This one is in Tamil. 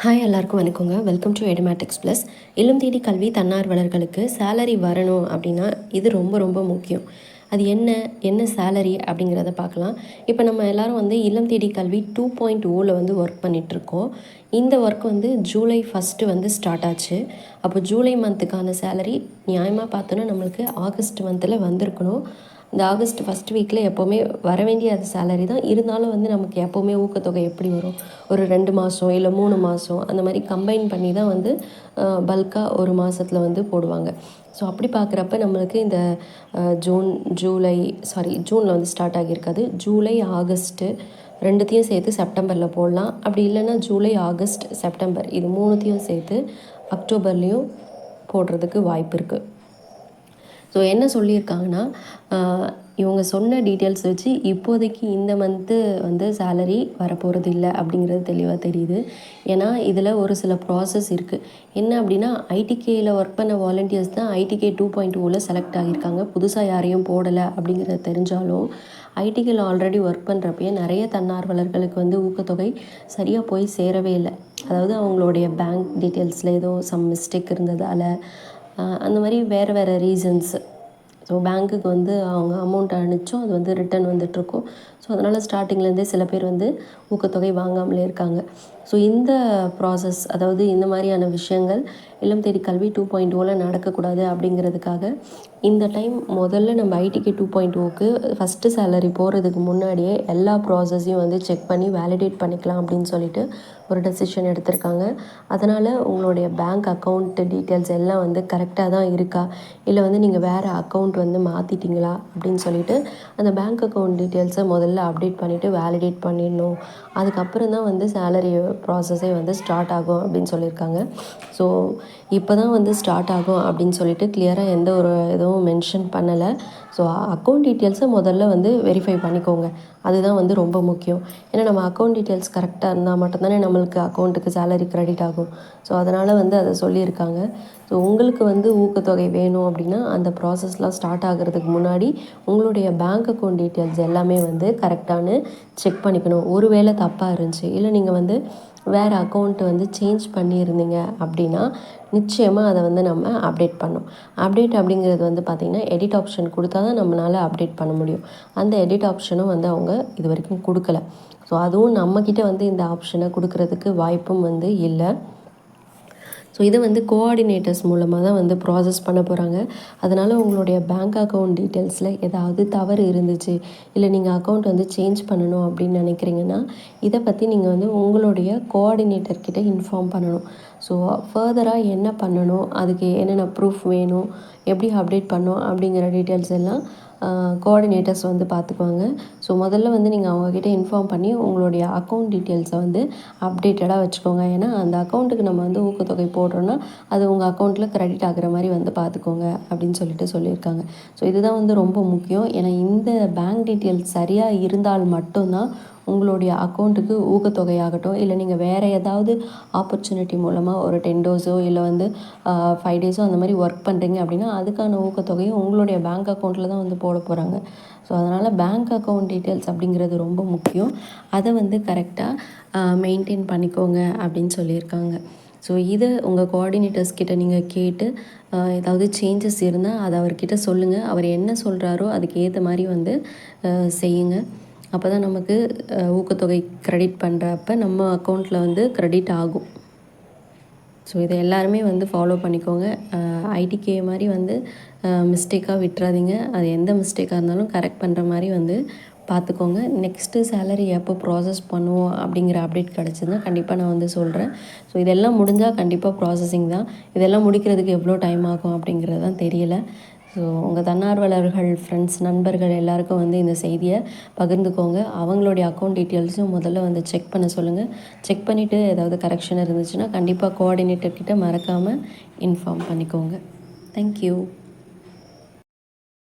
ஹாய் எல்லாருக்கும் வணக்கங்க. வெல்கம் டு எடுமேட்டிக்ஸ் ப்ளஸ் இளம் தேடி கல்வி தன்னார்வலர்களுக்கு சேலரி வரணும் அப்படின்னா இது ரொம்ப ரொம்ப முக்கியம். அது என்ன என்ன சேலரி அப்படிங்கிறத பார்க்கலாம். இப்போ நம்ம எல்லோரும் வந்து இல்லம் தேடி கல்வி டூ பாயிண்ட் ஓவில் வந்து ஒர்க் பண்ணிகிட்ருக்கோம் இந்த ஒர்க் வந்து ஜூலை ஃபஸ்ட்டு வந்து ஸ்டார்ட் ஆச்சு. அப்போ ஜூலை மந்த்துக்கான சேலரி நியாயமாக பார்த்தோன்னா நம்மளுக்கு ஆகஸ்ட் மந்தில் வந்திருக்கணும். இந்த ஆகஸ்ட் ஃபஸ்ட் வீக்கில் எப்போவுமே வர வேண்டிய அது சேலரி தான். இருந்தாலும் வந்து நமக்கு எப்போவுமே ஊக்கத்தொகை எப்படி வரும்? ஒரு ரெண்டு மாதம் இல்லை மூணு மாதம் அந்த மாதிரி கம்பைன் பண்ணி தான் வந்து பல்காக ஒரு மாதத்தில் வந்து போடுவாங்க. ஸோ அப்படி பார்க்குறப்ப நம்மளுக்கு இந்த ஜூன் ஜூலை சாரி ஜூனில் வந்து ஸ்டார்ட் ஆகியிருக்காது. ஜூலை ஆகஸ்ட்டு ரெண்டுத்தையும் சேர்த்து செப்டம்பரில் போடலாம். அப்படி இல்லைன்னா ஜூலை ஆகஸ்ட் செப்டம்பர் இது மூணுத்தையும் சேர்த்து அக்டோபர்லேயும் போடுறதுக்கு வாய்ப்பு இருக்குது ஸோ என்ன சொல்லியிருக்காங்கன்னா இவங்க சொன்ன டீட்டெயில்ஸ் வச்சு இப்போதைக்கு இந்த மந்த்து வந்து சேலரி வரப்போகிறது இல்லை அப்படிங்கிறது தெளிவாக தெரியுது. ஏன்னா இதில் ஒரு சில ப்ராசஸ் இருக்குது என்ன அப்படின்னா ஐடிகேயில் ஒர்க் பண்ண வாலண்டியர்ஸ் தான் ஐடிகே டூ பாயிண்ட் ஓவில் செலக்ட் ஆகியிருக்காங்க. புதுசாக யாரையும் போடலை அப்படிங்கிறத தெரிஞ்சாலும் ஐடிகேயில் ஆல்ரெடி ஒர்க் பண்ணுறப்பயே நிறைய தன்னார்வலர்களுக்கு வந்து ஊக்கத்தொகை சரியாக போய் சேரவே இல்லை. அதாவது அவங்களுடைய பேங்க் டீட்டெயில்ஸில் ஏதோ சம் மிஸ்டேக் இருந்ததால் அந்த மாதிரி வேறு வேறு ரீசன்ஸு ஸோ பேங்க்குக்கு வந்து அவங்க அமௌண்ட் அனுப்பிச்சோம் அது வந்து ரிட்டன் வந்துட்டுருக்கும். ஸோ அதனால் ஸ்டார்டிங்லேருந்தே சில பேர் வந்து ஊக்கத்தொகை வாங்காமலே இருக்காங்க. ஸோ இந்த ப்ராசஸ் அதாவது இந்த மாதிரியான விஷயங்கள் இல்லம் தேடி கல்வி டூ பாயிண்ட் ஓவில் நடக்கக்கூடாது அப்படிங்கிறதுக்காக இந்த டைம் முதல்ல நம்ம ஐடிக்கு டூ பாயிண்ட் ஓக்கு ஃபஸ்ட்டு சேலரி போகிறதுக்கு முன்னாடியே எல்லா ப்ராசஸையும் வந்து செக் பண்ணி வேலிடேட் பண்ணிக்கலாம் அப்படின்னு சொல்லிட்டு ஒரு டெசிஷன் எடுத்திருக்காங்க. அதனால் உங்களுடைய பேங்க் அக்கௌண்ட் டீட்டெயில்ஸ் எல்லாம் வந்து கரெக்டாக தான் இருக்கா? இல்லை வந்து நீங்கள் வேறு அக்கௌண்ட் வந்து மாற்றிட்டீங்களா அப்படின்னு சொல்லிட்டு அந்த பேங்க் அக்கௌண்ட் டீட்டெயில்ஸை முதல்ல அப்டேட் பண்ணிவிட்டு வேலிடேட் பண்ணிடணும். அதுக்கப்புறம் தான் வந்து சேலரி ப்ராசஸே வந்து ஸ்டார்ட் ஆகும் அப்படின்னு சொல்லியிருக்காங்க. ஸோ இப்போ தான் வந்து ஸ்டார்ட் ஆகும் அப்படின்னு சொல்லிட்டு கிளியராக எந்த ஒரு இதுவும் மென்ஷன் பண்ணலை. ஸோ அக்கௌண்ட் டீட்டெயில்ஸை முதல்ல வந்து வெரிஃபை பண்ணிக்கோங்க. அதுதான் வந்து ரொம்ப முக்கியம். ஏன்னா நம்ம அக்கௌண்ட் டீட்டெயில்ஸ் கரெக்டாக இருந்தால் மட்டும்தானே நம்மளுக்கு அக்கௌண்ட்டுக்கு சேலரி க்ரெடிட் ஆகும். ஸோ அதனால் வந்து அதை சொல்லியிருக்காங்க. ஸோ உங்களுக்கு வந்து ஊக்கத்தொகை வேணும் அப்படின்னா அந்த ப்ராசஸ்லாம் ஸ்டார்ட் ஆகிறதுக்கு முன்னாடி உங்களுடைய பேங்க் அக்கௌண்ட் டீட்டெயில்ஸ் எல்லாமே வந்து கரெக்டானு செக் பண்ணிக்கணும். ஒரு வேளை தப்பாக இருந்துச்சு இல்லை நீங்கள் வந்து வேறு அக்கௌண்ட்டு வந்து சேஞ்ச் பண்ணியிருந்தீங்க அப்படின்னா நிச்சயமாக அதை வந்து நம்ம அப்டேட் பண்ணோம் அப்டேட் அப்படிங்கிறது வந்து பார்த்திங்கன்னா எடிட் ஆப்ஷன் கொடுத்தா தான் நம்மளால் அப்டேட் பண்ண முடியும். அந்த எடிட் ஆப்ஷனும் வந்து அவங்க இது வரைக்கும் கொடுக்கல. ஸோ அதுவும் நம்மக்கிட்ட வந்து இந்த ஆப்ஷனை கொடுக்கறதுக்கு வாய்ப்பும் வந்து இல்லை. ஸோ இதை வந்து கோஆர்டினேட்டர்ஸ் மூலமாக தான் வந்து ப்ராசஸ் பண்ண போகிறாங்க அதனால் உங்களுடைய பேங்க் அக்கௌண்ட் டீட்டெயில்ஸில் ஏதாவது தவறு இருந்துச்சு இல்லை நீங்கள் அக்கௌண்ட் வந்து சேஞ்ச் பண்ணணும் அப்படின்னு நினைக்கிறீங்கன்னா இதை பற்றி நீங்கள் வந்து உங்களுடைய கோஆர்டினேட்டர்கிட்ட இன்ஃபார்ம் பண்ணணும். ஸோ ஃபர்தராக என்ன பண்ணணும் அதுக்கு என்னென்ன ப்ரூஃப் வேணும் எப்படி அப்டேட் பண்ணணும் அப்படிங்கிற டீட்டெயில்ஸ் எல்லாம் கோஆர்டினேட்டர்ஸ் வந்து பார்த்துக்குவாங்க. ஸோ முதல்ல வந்து நீங்கள் அவங்கக்கிட்ட இன்ஃபார்ம் பண்ணி உங்களுடைய அக்கௌண்ட் டீட்டெயில்ஸை வந்து அப்டேட்டடாக வச்சுக்கோங்க. ஏன்னா அந்த அக்கௌண்ட்டுக்கு நம்ம வந்து ஊக்கத்தொகை போடுறோன்னா அது உங்கள் அக்கௌண்ட்டில் க்ரெடிட் ஆகிற மாதிரி வந்து பார்த்துக்கோங்க அப்படின்னு சொல்லிட்டு சொல்லியிருக்காங்க. ஸோ இதுதான் வந்து ரொம்ப முக்கியம். ஏன்னா இந்த பேங்க் டீட்டெயில்ஸ் சரியாக இருந்தால் மட்டும்தான் உங்களுடைய அக்கௌண்ட்டுக்கு ஊக்கத்தொகையாகட்டும் இல்லை நீங்கள் வேறு ஏதாவது ஆப்பர்ச்சுனிட்டி மூலமாக ஒரு டென் டோஸோ இல்லை வந்து ஃபைவ் டேஸோ அந்த மாதிரி ஒர்க் பண்ணுறீங்க அப்படின்னா அதுக்கான ஊக்கத்தொகையும் உங்களுடைய பேங்க் அக்கௌண்ட்டில் தான் வந்து போட போகிறாங்க ஸோ அதனால் பேங்க் அக்கௌண்ட் டீட்டெயில்ஸ் அப்படிங்கிறது ரொம்ப முக்கியம். அதை வந்து கரெக்டாக மெயின்டைன் பண்ணிக்கோங்க அப்படின்னு சொல்லியிருக்காங்க. ஸோ இதை உங்கள் கோஆர்டினேட்டர்ஸ் கிட்ட நீங்கள் கேட்டு ஏதாவது சேஞ்சஸ் இருந்தால் அதை அவர்கிட்ட சொல்லுங்கள் அவர் என்ன சொல்கிறாரோ அதுக்கு ஏற்ற மாதிரி வந்து செய்யுங்க. அப்போ தான் நமக்கு ஊக்கத்தொகை க்ரெடிட் பண்ணுறப்ப நம்ம அக்கௌண்ட்டில் வந்து க்ரெடிட் ஆகும். ஸோ இதை எல்லாருமே வந்து ஃபாலோ பண்ணிக்கோங்க. ஐடிகே மாதிரி வந்து மிஸ்டேக்காக விட்டுறாதீங்க. அது எந்த மிஸ்டேக்காக இருந்தாலும் கரெக்ட் பண்ணுற மாதிரி வந்து பார்த்துக்கோங்க நெக்ஸ்ட்டு சேலரி எப்போ ப்ராசஸ் பண்ணுவோம் அப்படிங்கிற அப்டேட் கிடச்சிதுன்னா கண்டிப்பாக நான் வந்து சொல்கிறேன் ஸோ இதெல்லாம் முடிஞ்சால் கண்டிப்பாக ப்ராசஸிங் தான். இதெல்லாம் முடிக்கிறதுக்கு எவ்வளோ டைம் ஆகும் அப்படிங்கிறது தான் தெரியலை. ஸோ உங்கள் தன்னார்வலர்கள் ஃப்ரெண்ட்ஸ் நண்பர்கள் எல்லாருக்கும் வந்து இந்த செய்தியை பகிர்ந்துக்கோங்க. அவங்களுடைய அக்கௌண்ட் டீட்டெயில்ஸும் முதல்ல வந்து செக் பண்ண சொல்லுங்கள் செக் பண்ணிவிட்டு ஏதாவது கரெக்ஷன் இருந்துச்சுன்னா கண்டிப்பாக கோஆர்டினேட்டர்கிட்ட மறக்காமல் இன்ஃபார்ம் பண்ணிக்கோங்க. தேங்க்யூ